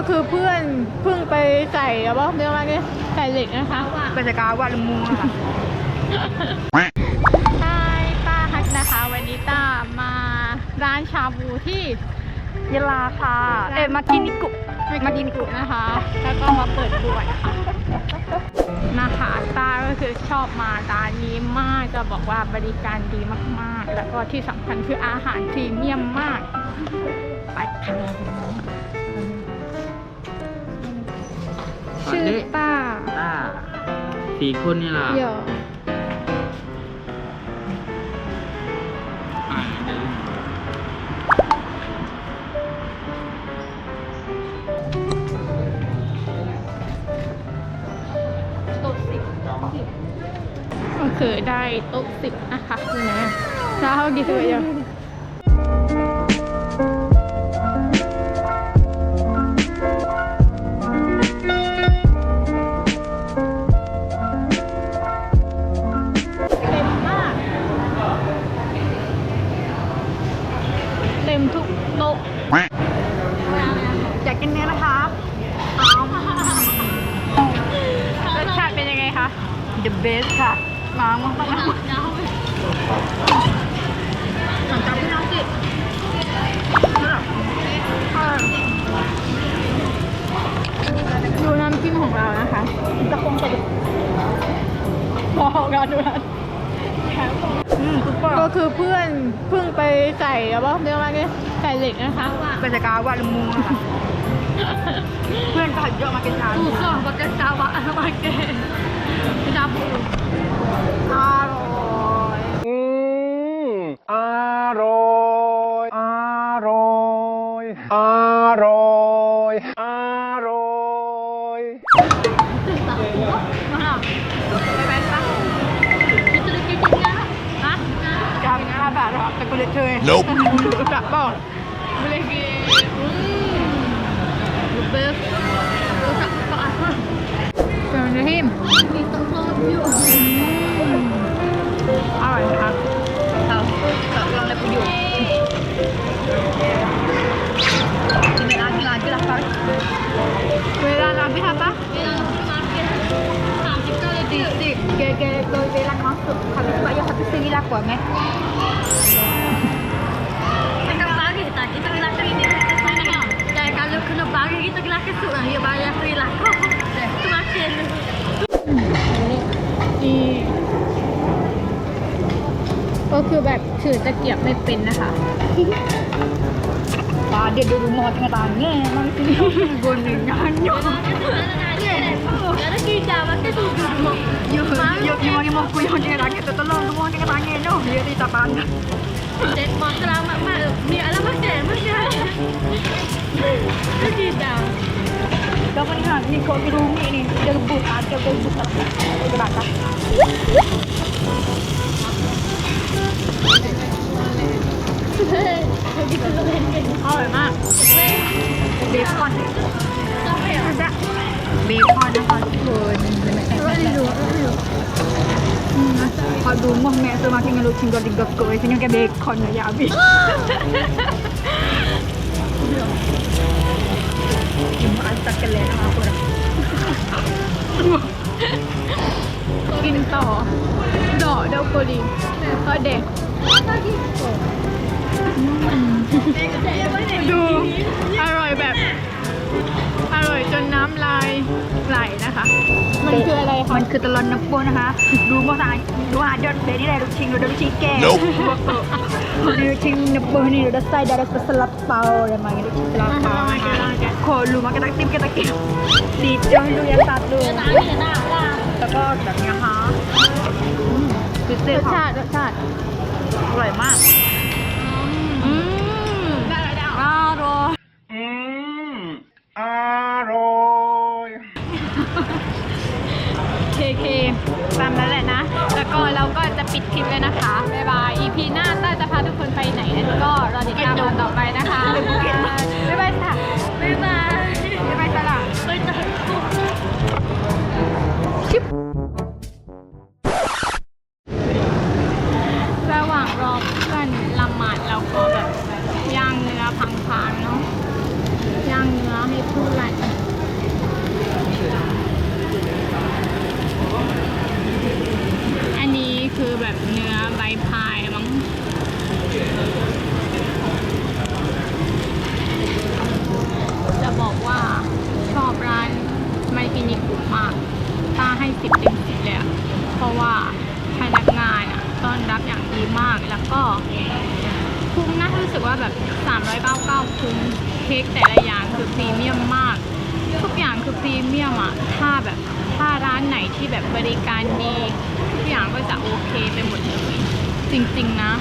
ก็คือเพื่อนเพิ่งไปใส่แล้วว่าเรียกว่าไงใส่เหล็กนะคะเป็นสกาวาดมุงค่ะใช่ต้าฮักนะคะ วันนี้ต้ามาร้านชาบูที่ยะลาค่ะ เอ๊ะมากินิกุมากินกุนะคะ แล้วก็มาเปิดบวชค่ะนะคะต้าก็คือชอบมาร้านนี้มากจะบอกว่าบริการดีมากๆ แล้วก็ที่สำคัญคืออาหารพรีเมียมมาก ไปค่ะ ชื่อต้าอ่าสี่คนนี่ล่ะเดี๋ยวอ่าเดี๋ยวโต๊ะสิบก็คือได้โต๊ะสิบนะคะคุณแม่แล้วเขากี่ตัวยัง The best ค่ะล้ามากๆนะหลังจากที่น้องจิดูน้ำจิ้มของเรานะคะจะคงจะบอกกันดูนะก็คือเพื่อนเพิ่งไปใส่แล้วว่าเรียกว่าไงใส่เหล็กนะคะเป็นสกาวาดมุงค่ะเพื่อนก็หัดเยอะมากินชาถูกต้องก็จะชาวะมา ร่อยอร่อยจานห้าบาทหรอแต่กูเลยเชย Nope กลับบ้านเลกีเบสเปิดนะฮิมอ ไม่ทำปะ Sì, sì, che, che dove la nostra, capito? Ma io ho fatto seguire l'acqua, me. Kita bagi kita, kita bilang kali ni kita sana kan. Dan kalau kena bagi kita kena kesuk lah, ya bayar free lah. Itu makin. นี่ก็คือแบบถือตะเกียบไม่เป็นนะคะ Ah, dia dulu mau tengah tanya, mang sini guna nyanyo. Ya ada kita pakai tu. Yo, yo, yo mau mau ku yang tengah tanya, tolong tu mau tengah tanya no. Dia di tapan. Dan motor mak mak ni alam macam macam. Ada kita. Kau ni hang ni kau di rumah ni, dia rebut, ah, dia rebut. Dia bakar. อร่อยมากเบคอนเบคอนนะคะทุกคน พอดูมองแม่ตัวมาที่งานลูกชิ้นก็ดิกกอยซึ่งยังแกเบคอนนะยาบิกินอันตักกันเลยนะคะคุณกินต่อดอกเดลโกลีก็เด็กดูอร่อยแบบ อร่อยจนน้ำลายไหลนะคะ มันคืออะไรคะมันคือตะลอนน้ำโปนะคะ ดูมอสายดูอาจจะเบนี่แหละลูกชิ้นเราได้ลูกชิ้นแก่ Nope ลูกชิ้นน้ำโปนี่เราได้ใส่ได้สลับเปาอะไรมาลูกชิ้นสลับเปาขอรู้มากันตักติ้มกันตักติ้มดีจังดูยันตัดดูแล้วก็แบบนี้ค่ะพิเศรษสค่ะชาติรสชาติอร่อยมาก เคเคตามนั้นแหละนะ แล้วก็เราก็จะปิดคลิปเลยนะคะ บ๊ายบาย EP หน้าต้าจะพาทุกคนไปไหนนั้นก็รอติดตามตอนต่อไปนะคะ บ๊ายบายค่ะ Bye bye. ไม่ไปตลาด Bye bye. ระหว่างรอเพื่อนละหมาดเราก็แบบย่างเนื้อพังๆเนาะย่างเนื้อให้เพื่อน อันนี้คือแบบเนื้อใบพายมั้งจะบอกว่าชอบร้านไมกินิกุมาก ถ้าให้สิบเต็มสิบเลยอะเพราะว่าพนักงานอะต้อนรับอย่างดีมากแล้วก็คุ้มนะรู้สึกว่าแบบ399คุ้มเค้กแต่ละอย่างคือพรีเมียมมาก ทุกอย่างคือพรีเมียมอะถ้าแบบ ถ้าร้านไหนที่แบบบริการดีทุกอย่างก็จะโอเคไปหมดเลย จริงๆนะ